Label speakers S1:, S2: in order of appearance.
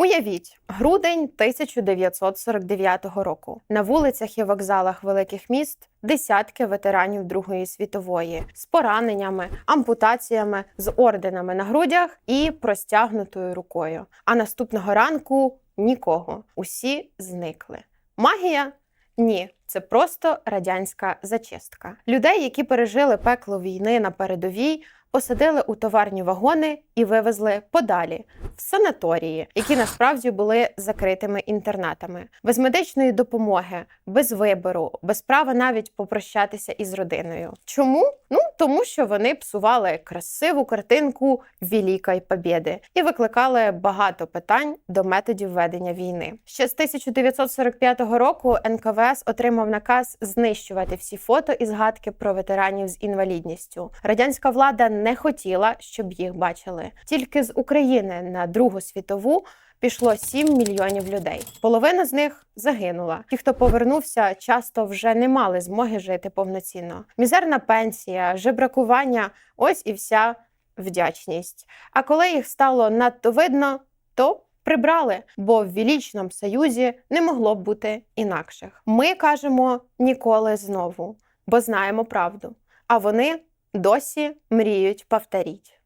S1: Уявіть, грудень 1949 року. На вулицях і вокзалах великих міст десятки ветеранів Другої світової з пораненнями, ампутаціями, з орденами на грудях і простягнутою рукою. А наступного ранку нікого. Усі зникли. Магія? Ні, це просто радянська зачистка. Людей, які пережили пекло війни на передовій, посадили у товарні вагони і вивезли подалі в санаторії, які насправді були закритими інтернатами, без медичної допомоги, без вибору, без права навіть попрощатися із родиною. Чому? Ну тому, що вони псували красиву картинку Великої Побєди і викликали багато питань до методів ведення війни. Ще з 1945 року НКВС отримав наказ знищувати всі фото і згадки про ветеранів з інвалідністю. Радянська влада не хотіла, щоб їх бачили. Тільки з України на Другу світову пішло 7 мільйонів людей. Половина з них загинула. Ті, хто повернувся, часто вже не мали змоги жити повноцінно. Мізерна пенсія, жебракування ось і вся вдячність. А коли їх стало надто видно, то прибрали, бо в Вілічному Союзі не могло б бути інакших. Ми кажемо ніколи знову, бо знаємо правду. А вони досі мріють повторіть.